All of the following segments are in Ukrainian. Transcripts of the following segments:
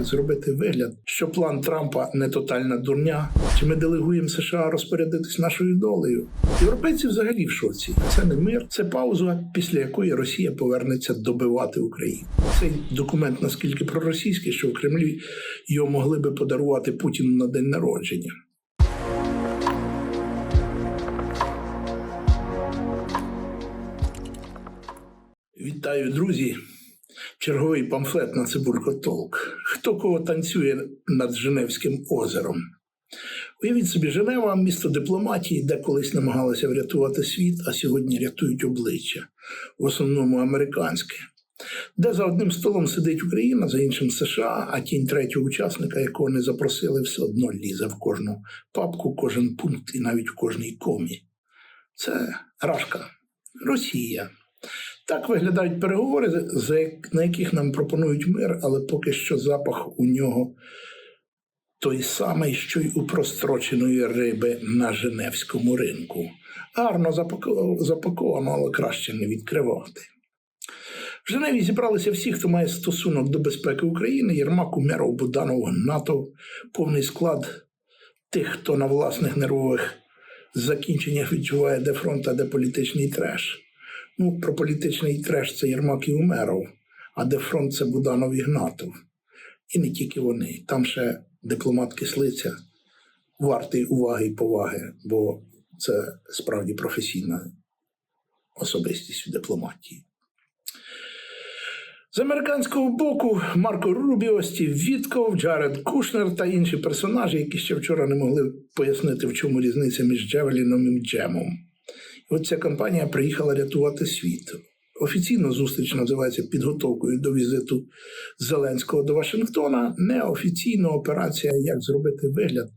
як зробити вигляд, що план Трампа не тотальна дурня, чи ми делегуємо США розпорядитись нашою долею. Європейці взагалі в шоці. Це не мир, це пауза, після якої Росія повернеться добивати Україну. Цей документ наскільки проросійський, що в Кремлі його могли би подарувати Путіну на день народження. Вітаю, друзі! Черговий памфлет на Цибулько Толк. Хто кого танцює над Женевським озером? Уявіть собі, Женева місто дипломатії, де колись намагалися врятувати світ, а сьогодні рятують обличчя, в основному американське. Де за одним столом сидить Україна, за іншим США, а тінь третього учасника, якого не запросили, все одно лізе в кожну папку, кожен пункт і навіть в кожній комі. Це Рашка, Росія. Так виглядають переговори, на яких нам пропонують мир, але поки що запах у нього той самий, що й у простроченої риби на Женевському ринку. Гарно запаковано, але краще не відкривати. В Женеві зібралися всі, хто має стосунок до безпеки України: Єрмак, Умеров, Буданов, Гнатов, повний склад тих, хто на власних нервових закінченнях відчуває, де фронт, а де політичний треш. Ну, про політичний треш це Єрмак і Умеров, а де фронт це Буданов і Гнатов. І не тільки вони. Там ще дипломат Кислиця вартий уваги і поваги, бо це справді професійна особистість в дипломатії. З американського боку Марко Рубіо, Стів Вітков, Джаред Кушнер та інші персонажі, які ще вчора не могли пояснити, в чому різниця між Джевеліном і Джемом. От ця кампанія приїхала рятувати світ. Офіційно зустріч називається підготовкою до візиту Зеленського до Вашингтона. Неофіційно операція, як зробити вигляд,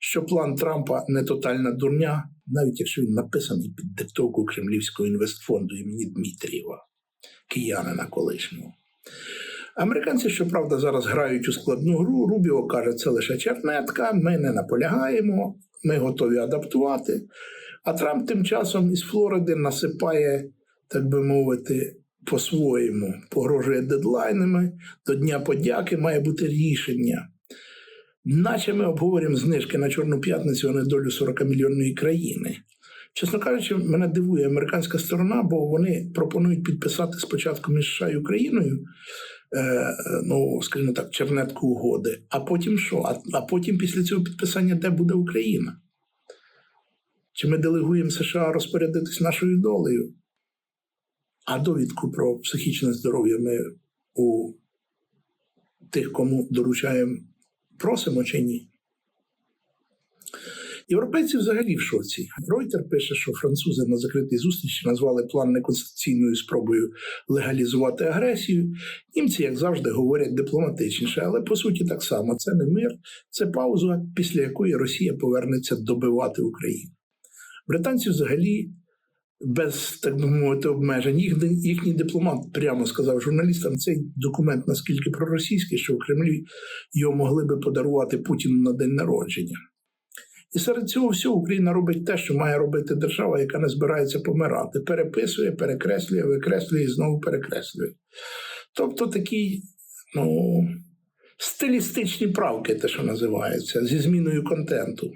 що план Трампа не тотальна дурня, навіть якщо він написаний під диктовку Кремлівського інвестфонду імені Дмитрієва, киянина колишнього. Американці, щоправда, зараз грають у складну гру. Рубіо каже, це лише чернетка, ми не наполягаємо, ми готові адаптувати. А Трамп тим часом із Флориди насипає, так би мовити, по-своєму, погрожує дедлайнами. До Дня подяки має бути рішення. Наче ми обговорюємо знижки на Чорну п'ятницю, а не долю 40-мільйонної країни. Чесно кажучи, мене дивує американська сторона, бо вони пропонують підписати спочатку між США і Україною, е, ну, скажімо так, чернетку угоди, а потім що? А, а потім після цього підписання де буде Україна? Чи ми делегуємо США розпорядитись нашою долею? А довідку про психічне здоров'я ми у тих, кому доручаємо, просимо чи ні? Європейці взагалі в шоці. Ройтер пише, що французи на закритій зустрічі назвали план неконституційною спробою легалізувати агресію. Німці, як завжди, говорять дипломатичніше, але по суті так само це не мир, це пауза, після якої Росія повернеться добивати Україну. Британці взагалі без так би мовити обмежень. Їх, їхній дипломат прямо сказав журналістам, цей документ наскільки проросійський, що в Кремлі його могли би подарувати Путіну на день народження. І серед цього всього Україна робить те, що має робити держава, яка не збирається помирати. Переписує, перекреслює, викреслює і знову перекреслює. Тобто такий, ну, стилістичні правки, те, що називається, зі зміною контенту.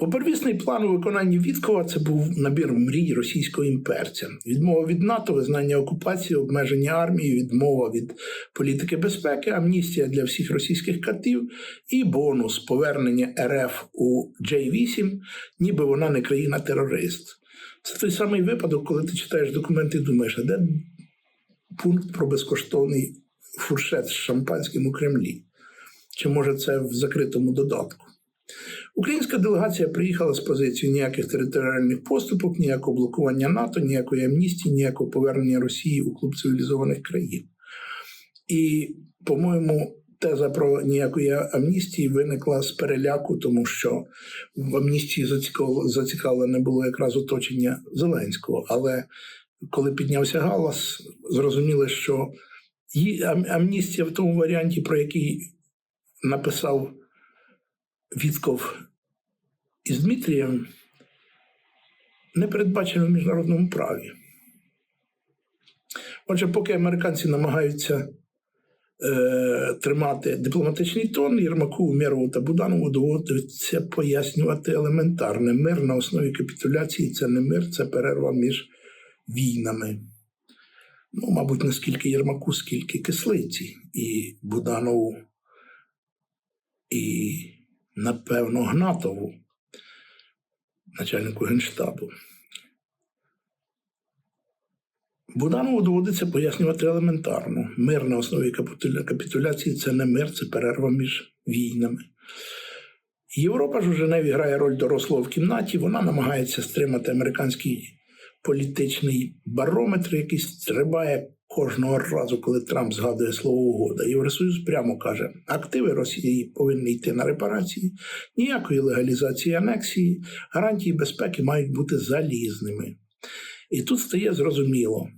Бо первісний план у виконанні Віткова це був набір мрій російського імперця. Відмова від НАТО, визнання окупації, обмеження армії, відмова від політики безпеки, амністія для всіх російських катів і бонус повернення РФ у J8, ніби вона не країна-терорист. Це той самий випадок, коли ти читаєш документи і думаєш, а де пункт про безкоштовний фуршет з шампанським у Кремлі? Чи може це в закритому додатку? Українська делегація приїхала з позицією ніяких територіальних поступок, ніякого блокування НАТО, ніякої амністії, ніякого повернення Росії у клуб цивілізованих країн. І, по-моєму, теза про ніякої амністії виникла з переляку, тому що в амністії зацікав- зацікавлене було якраз оточення Зеленського. Але коли піднявся галас, зрозуміло, що амністія в тому варіанті, про який написав Вітков із Дмитрієм, не передбачено в міжнародному праві. Отже, поки американці намагаються е, тримати дипломатичний тон, Єрмаку, Умєрову та Буданову доводиться пояснювати елементарне. Мир на основі капітуляції це не мир, це перерва між війнами. Ну, мабуть, не скільки Єрмаку, скільки кислиці і Буданову, і, напевно, Гнатову, начальнику генштабу. Буданову доводиться пояснювати елементарно. Мир на основі капітуляції це не мир, це перерва між війнами. Європа ж у Женеві грає роль дорослого в кімнаті. Вона намагається стримати американський політичний барометр, який стрибає кожного разу, коли Трамп згадує слово угода. Євросоюз прямо каже: активи Росії повинні йти на репарації, ніякої легалізації анексії, гарантії безпеки мають бути залізними. І тут стає зрозуміло: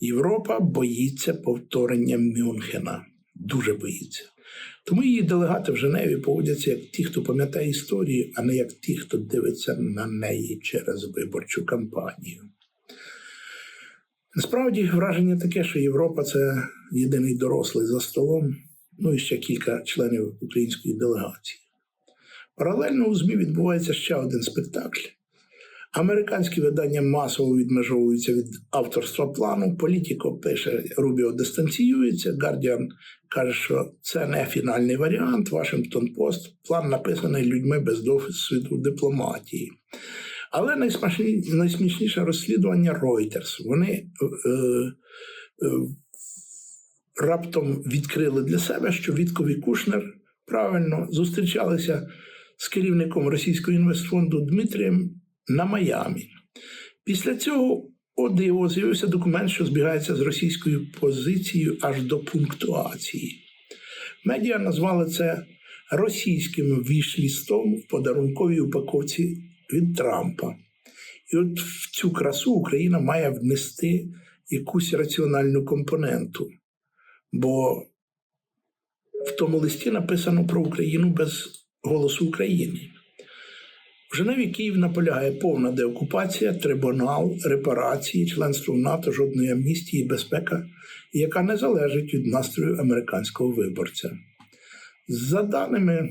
Європа боїться повторення Мюнхена, дуже боїться. Тому її делегати в Женеві поводяться як ті, хто пам'ятає історію, а не як ті, хто дивиться на неї через виборчу кампанію. Насправді враження таке, що Європа це єдиний дорослий за столом, ну і ще кілька членів української делегації. Паралельно у ЗМІ відбувається ще один спектакль. Американські видання масово відмежовуються від авторства плану. Політіко пише, Рубіо дистанціюється. Гардіан каже, що це не фінальний варіант. Вашингтон Пост план написаний людьми без досвіду дипломатії. Але найсмішніше розслідування Reuters. Вони е, е, раптом відкрили для себе, що Віткові Кушнер правильно зустрічалися з керівником російського інвестфонду Дмитрієм на Майамі. Після цього, о диво, з'явився документ, що збігається з російською позицією аж до пунктуації. Медіа назвали це російським вішлістом в подарунковій упаковці від Трампа. І от в цю красу Україна має внести якусь раціональну компоненту. Бо в тому листі написано про Україну без голосу України. В Женеві Київ наполягає повна деокупація, трибунал, репарації, членство в НАТО, жодної амністії, безпека, яка не залежить від настрою американського виборця. За даними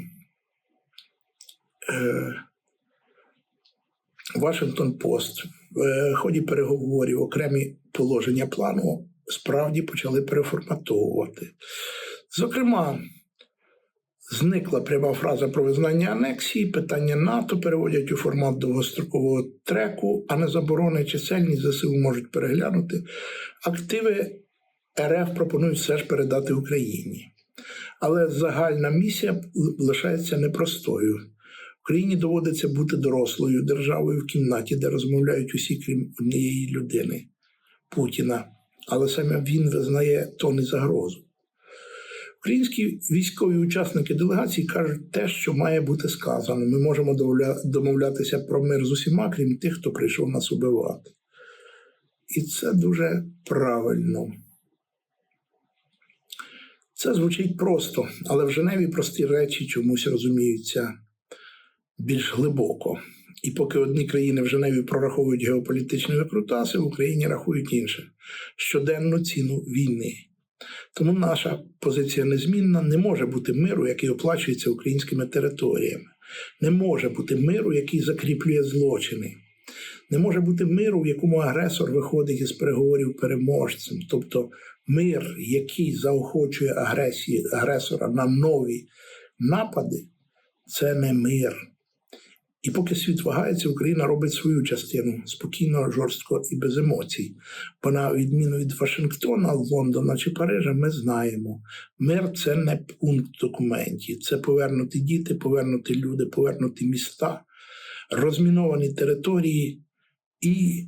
е, Вашингтон Пост, в е, ході переговорів окремі положення плану справді почали переформатовувати. Зокрема, Зникла пряма фраза про визнання анексії, питання НАТО переводять у формат довгострокового треку, а не заборони чисельність ЗСУ можуть переглянути. Активи РФ пропонують все ж передати Україні. Але загальна місія лишається непростою. Україні доводиться бути дорослою державою в кімнаті, де розмовляють усі, крім однієї людини Путіна. Але саме він визнає тон і загрозу. Українські військові учасники делегації кажуть те, що має бути сказано. Ми можемо домовлятися про мир з усіма, крім тих, хто прийшов нас убивати. І це дуже правильно. Це звучить просто, але в Женеві прості речі чомусь розуміються більш глибоко. І поки одні країни в Женеві прораховують геополітичні викрутаси, в Україні рахують інше щоденну ціну війни. Тому наша позиція незмінна. Не може бути миру, який оплачується українськими територіями. Не може бути миру, який закріплює злочини. Не може бути миру, в якому агресор виходить із переговорів переможцем. Тобто мир, який заохочує агресії агресора на нові напади, це не мир. І поки світ вагається, Україна робить свою частину спокійно, жорстко і без емоцій. Бо на відміну від Вашингтона, Лондона чи Парижа, ми знаємо, мир це не пункт документів, це повернуті діти, повернуті люди, повернуті міста, розміновані території і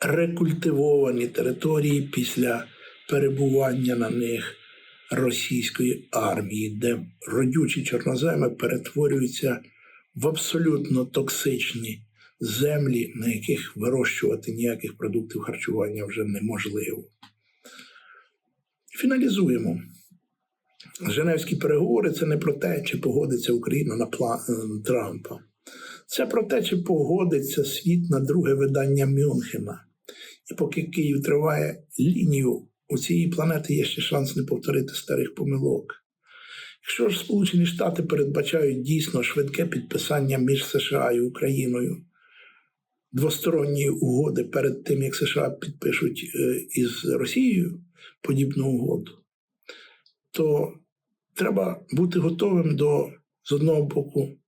рекультивовані території після перебування на них російської армії, де родючі чорноземи перетворюються в абсолютно токсичні землі, на яких вирощувати ніяких продуктів харчування вже неможливо. Фіналізуємо. Женевські переговори це не про те, чи погодиться Україна на план е, Трампа. Це про те, чи погодиться світ на друге видання Мюнхена. І поки Київ триває лінію у цієї планети є ще шанс не повторити старих помилок. Якщо ж Сполучені Штати передбачають дійсно швидке підписання між США і Україною двосторонньої угоди перед тим, як США підпишуть е, із Росією подібну угоду, то треба бути готовим до з одного боку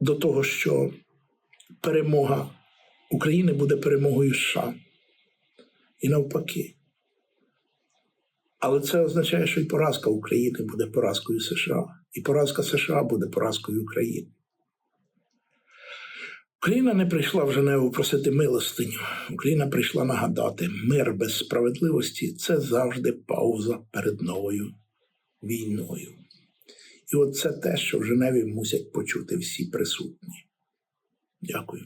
до того, що перемога України буде перемогою США. І навпаки. Але це означає, що і поразка України буде поразкою США, і поразка США буде поразкою України. Україна не прийшла в Женеву просити милостиню. Україна прийшла нагадати, мир без справедливості це завжди пауза перед новою війною. І от це те, що в Женеві мусять почути всі присутні. Дякую.